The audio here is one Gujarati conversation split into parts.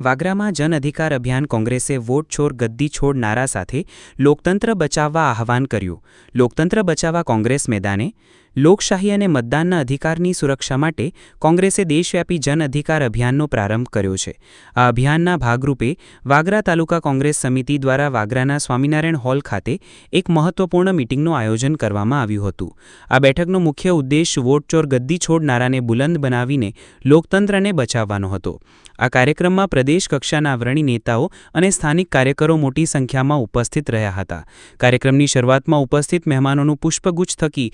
વાગરામાં જન અધિકાર અભિયાન કોંગ્રેસે વોટ છોડ ગદ્દી છોડ નારા સાથે લોકતંત્ર બચાવવા આહવાન કર્યું. લોકતંત્ર બચાવવા કોંગ્રેસ મેદાને લોકશાહી અને મતદાનના અધિકારની સુરક્ષા માટે કોંગ્રેસે દેશવ્યાપી જન અધિકાર અભિયાનનો પ્રારંભ કર્યો છે. આ અભિયાનના ભાગરૂપે વાગરા તાલુકા કોંગ્રેસ સમિતિ દ્વારા વાગરાના સ્વામિનારાયણ હોલ ખાતે એક મહત્વપૂર્ણ મિટિંગનું આયોજન કરવામાં આવ્યું હતું. આ બેઠકનો મુખ્ય ઉદ્દેશ વોટચોર ગદ્દી છોડ નારાને બુલંદ બનાવીને લોકતંત્રને બચાવવાનો હતો. આ કાર્યક્રમમાં પ્રદેશ કક્ષાના અગ્રણી નેતાઓ અને સ્થાનિક કાર્યકરો મોટી સંખ્યામાં ઉપસ્થિત રહ્યા હતા. કાર્યક્રમની શરૂઆતમાં ઉપસ્થિત મહેમાનોનું પુષ્પગુચ્છ થકી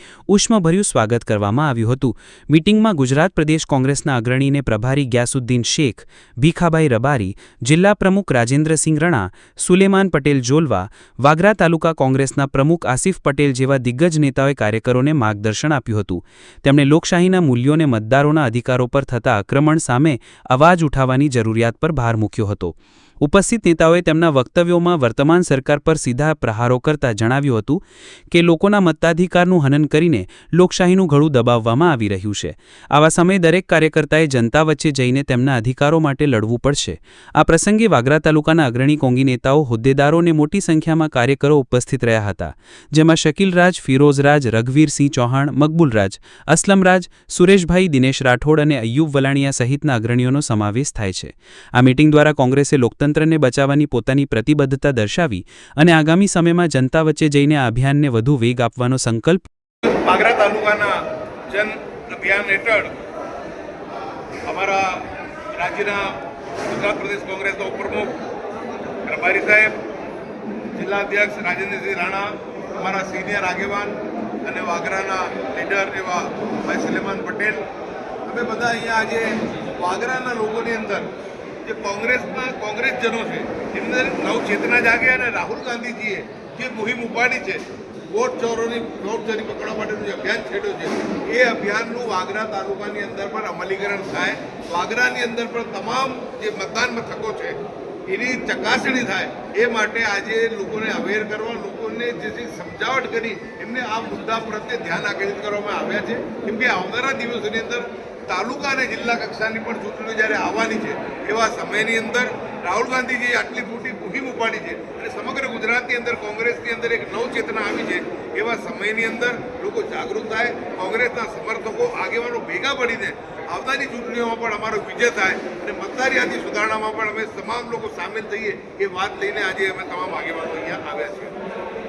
ઉષ્મભર્યું સ્વાગત કરવામાં આવ્યું હતું. મીટિંગમાં ગુજરાત પ્રદેશ કોંગ્રેસના અગ્રણીને પ્રભારી ગ્યાસુદ્દીન શેખ, ભીખાભાઈ રબારી, જિલ્લા પ્રમુખ રાજેન્દ્રસિંહ રણા, સુલેમાન પટેલ જોલવા, વાગરા તાલુકા કોંગ્રેસના પ્રમુખ આસિફ પટેલ જેવા દિગ્ગજ નેતાઓએ કાર્યકરોને માર્ગદર્શન આપ્યું હતું. તેમણે લોકશાહીના મૂલ્યોને મતદારોના અધિકારો પર થતા આક્રમણ સામે અવાજ ઉઠાવવાની જરૂરિયાત પર ભાર મૂક્યો હતો. ઉપસ્થિત નેતાઓએ તેમના વક્તવ્યોમાં વર્તમાન સરકાર પર સીધા પ્રહારો કરતા જણાવ્યું હતું કે લોકોના મતાધિકારનું હનન કરીને લોકશાહીનું ઘડું દબાવવામાં આવી રહ્યું છે. આવા સમયે દરેક કાર્યકર્તાએ જનતા વચ્ચે જઈને તેમના અધિકારો માટે લડવું પડશે. આ પ્રસંગે વાગરા તાલુકાના અગ્રણી કોંગી નેતાઓ હોદ્દેદારોને મોટી સંખ્યામાં કાર્યકરો ઉપસ્થિત રહ્યા હતા, જેમાં શકીલરાજ, ફિરોઝરાજ, રઘવીરસિંહ ચૌહાણ, મકબૂલરાજ, અસલમરાજ, સુરેશભાઈ, દિનેશ રાઠોડ અને અય્યુબ વલાણિયા સહિતના અગ્રણીઓનો સમાવેશ થાય છે. આ મીટિંગ દ્વારા કોંગ્રેસે લોકતંત્રને બચાવવાની પોતાની પ્રતિબદ્ધતા દર્શાવી અને આગામી સમયમાં જનતા વચ્ચે જઈને અભિયાનને વધુ વેગ આપવાનો સંકલ્પ વાગરા તાલુકાના જન અભિયાન હેઠળ અમારા રાજ્યના ગુજરાત પ્રદેશ કોંગ્રેસના ઉપપ્રમુખ પ્રભારી સાહેબ, જિલ્લા અધ્યક્ષ રાજેન્દ્રસિંહ રાણા, અમારા સિનિયર આગેવાન અને વાગરાના લીડર એવા ભાઈ સુલેમાન પટેલ, અમે બધા અહીંયા આજે વાગરાના લોકોની અંદર જે કોંગ્રેસમાં કોંગ્રેસજનો છે એમની નવચેતના નવ જાગે અને રાહુલ ગાંધીજીએ જે મુહિમ ઉપાડી છે વોટ ચોરોની વોટ ચોરી પકડવા માટેનું જે અભિયાન છેડ્યું છે, એ અભિયાનનું વાગરા તાલુકાની અંદર પણ અમલીકરણ થાય. વાગરાની અંદર પણ તમામ જે મતદાન મથકો છે, એની ચકાસણી થાય. એ માટે આજે લોકોને અવેર કરવા, લોકોને જે સમજાવટ કરી, એમને આ મુદ્દા પ્રત્યે ધ્યાન આકર્ષિત કરવામાં આવ્યા છે. કેમ કે આવનારા દિવસોની અંદર તાલુકા અને જિલ્લા કક્ષાની પણ ચૂંટણીઓ જ્યારે આવવાની છે, એવા સમયની અંદર રાહુલ ગાંધીજીએ આટલી મોટી મુહિમ ઉપાડી છે અને સમગ્ર ગુજરાતની અંદર, કોંગ્રેસની અંદર એક નવ ચેતના આવી છે. એવા સમયની અંદર લોકો જાગૃત થાય, કોંગ્રેસના સમર્થકો આગેવાનો ભેગા પડીને આવનારી ચૂંટણીઓમાં પણ અમારો વિજય થાય અને મતદાર યાદી સુધારણામાં પણ અમે તમામ લોકો સામેલ થઈએ એ વાત લઈને આજે અમે તમામ આગેવાનો અહીંયા આવ્યા છીએ.